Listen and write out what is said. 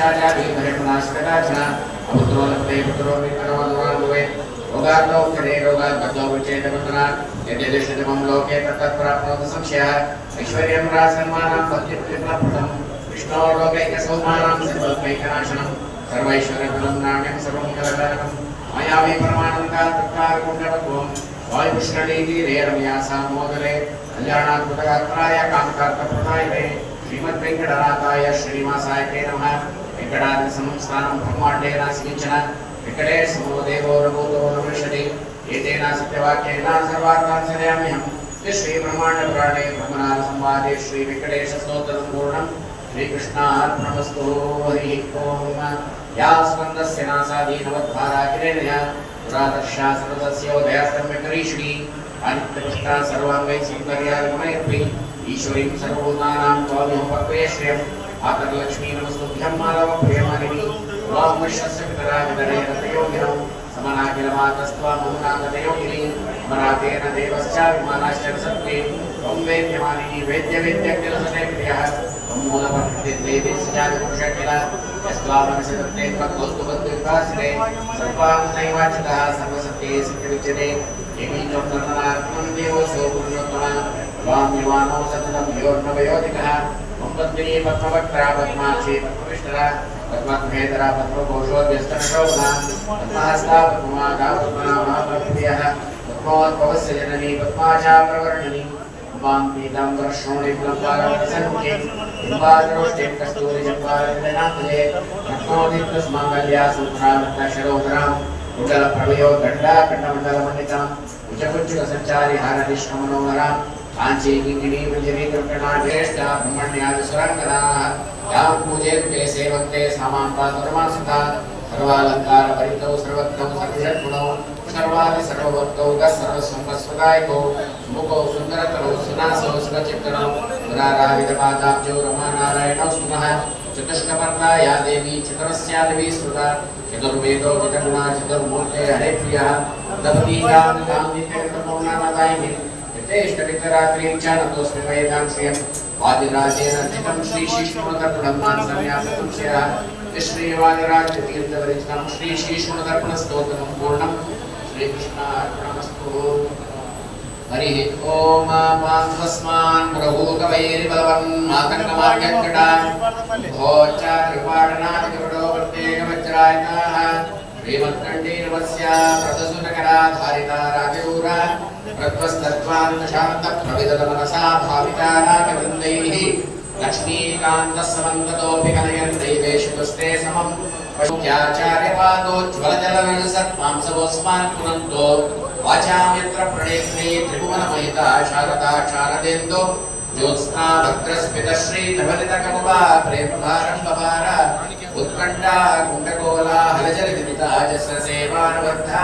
तपश्चाचारी धर्मनाशकदाचना अपुत्रो लभते पुत्रो विकरो अनुरानुवे रोगार्दौ चरे रोगाद्बद्धौ विचेतवतना यद्यदिष्टतमं लोके तत्तत् प्राप्नोति संशयः ऐश्वर्यं रासन्मानं भक्तिप्रियप्लपुटं विष्णोर्लोकैकसौमानां सिद्धोत्मैकनाशनं सर्वैश्वर्यफलं नाण्यं सर्वं कलकालकं मया वै परमानन्दा तत्कारकुण्डवत्वं वायुपुष्करीतीरे रम्या सामोदरे। कल्याणात्मकगात्राय कामकार्तप्रदायिने। श्रीमद्वेङ्कटनाथाय, श्रीनिवासाय ते नमः। वेङ्कटाद्रिसंस्थानं ब्रह्माण्डे नास्मिञ्चन विकटे समो देवो रघुतो नमृषति एतेन सत्यवाक्येन सर्वार्थान् सदयाम्यहं ते श्रीब्रह्माण्डपुराणे ब्रह्मनाथ संवादे श्रीवेङ्कटेशस्तोत्रं पूर्णं श्रीकृष्णार्पणमस्तु हरिः ॐ या स्कन्दस्य नासादीनवद्भारा किरेणया पुरादर्शा सर्वतस्योदयास्तम्यकरीषिणी आदित्यपुष्टा सर्वाङ्गै सौन्दर्यागमयर्पि ईश्वरीं सर्वभूतानां त्वामिहोपक्रिय श्रियम् आतर्लक्ष्मी नमस्तुभ्यं माधवप्रियमालिनी त्वां विश्वस्य पितरा विदरेणतयोगिनौ समनाखिलमातस्त्वा मौनागतयोगिनी अमरातेन देवश्चाभिमानाश्च सत्त्वे त्वं वेद्यमालिनी वेद्यवेद्यकिलसते प्रियः त्वं मूलपठिते सजातपुरुषकिल यस्त्वामनसि दत्ते त्वद्वस्तुबद्धविकासिते सर्वान्नैवाचितः सर्वसत्ये सत्यविच्यते देवी त्वं धर्मनात्मं देवोऽसो पुण्योत्तमः त्वां युवानो सततं योर्नवयोधिकः त्वं पद्मिनी पद्माक्षी पद्मविष्टरा पद्मभेदरा पद्मकोशोद्यस्तनशोभना पद्महस्ता पद्ममाता पद्मनाभप्रियः पद्मोद्भवस्य जननी पद्माचा प्रवर्णनी माँ पीताम्बरश्रोणि पुलम्बारसन्मुखे बिम्बादरोष्टे कस्तूरिजम्बारविदनाथले रत्नोदितस्माङ्गल्या सूत्रावृत्तशरोधरां कुण्डलप्रभयो गण्डा कण्डमण्डलमण्डितां सामां सर्वसम्पस्वदायकौ मुखौ सुन्दरतरौ, सुनासौ सुखचित्तनौ पुराराविदपादाब्जौ, रमानारायणौ स्तुमः चतुष्कपर्णा या देवी, चतुरस्या देवी स्तुता चतुर्वेदो चतुर्गुणा चतुर्मूर्ते हरे प्रियः गां नित्यकृतमौनादायिनी यथेष्टवितरात्रिं च नतोऽस्मि वयदां श्रियं वादिराजेन अर्चितं श्रीशिष्णुतर्पणं संन्यासतं श्रियः श्रीवादिराजतीर्थवरिष्ठं श्रीशिष्णुतर्पणस्तोत्रं पूर्णं श्रीकृष्णार्पणमस्तु हरिः ॐ पान्स्वस्मान् प्रभूतवैरिबलवन् भोच्चारिपाडनादिकपडो प्रत्येकवज्रायताः श्रीमत्कण्डीर्वस्य प्रदसुनकराधारिता राजूरा प्रत्वस्तत्त्वान्तशान्तप्रविदतमनसा भाविता राजवृन्दैः लक्ष्मीकान्तस्समन्ततोऽपि कनयन् दैवेषु तुस्ते समम् पशुत्याचार्यपादोज्ज्वलजलसत्मांसवोऽस्मान् पुनन्तो वाचां यत्र प्रणेत्रे त्रिभुवनमहिता शारदा शारदेन्दो ज्योत्स्ना भद्रस्मितश्रीधवलितकमुवा प्रेमभारम्बभार उत्कण्ठा कुण्डकोला हलजलविदिता जस्य सेवानवर्धा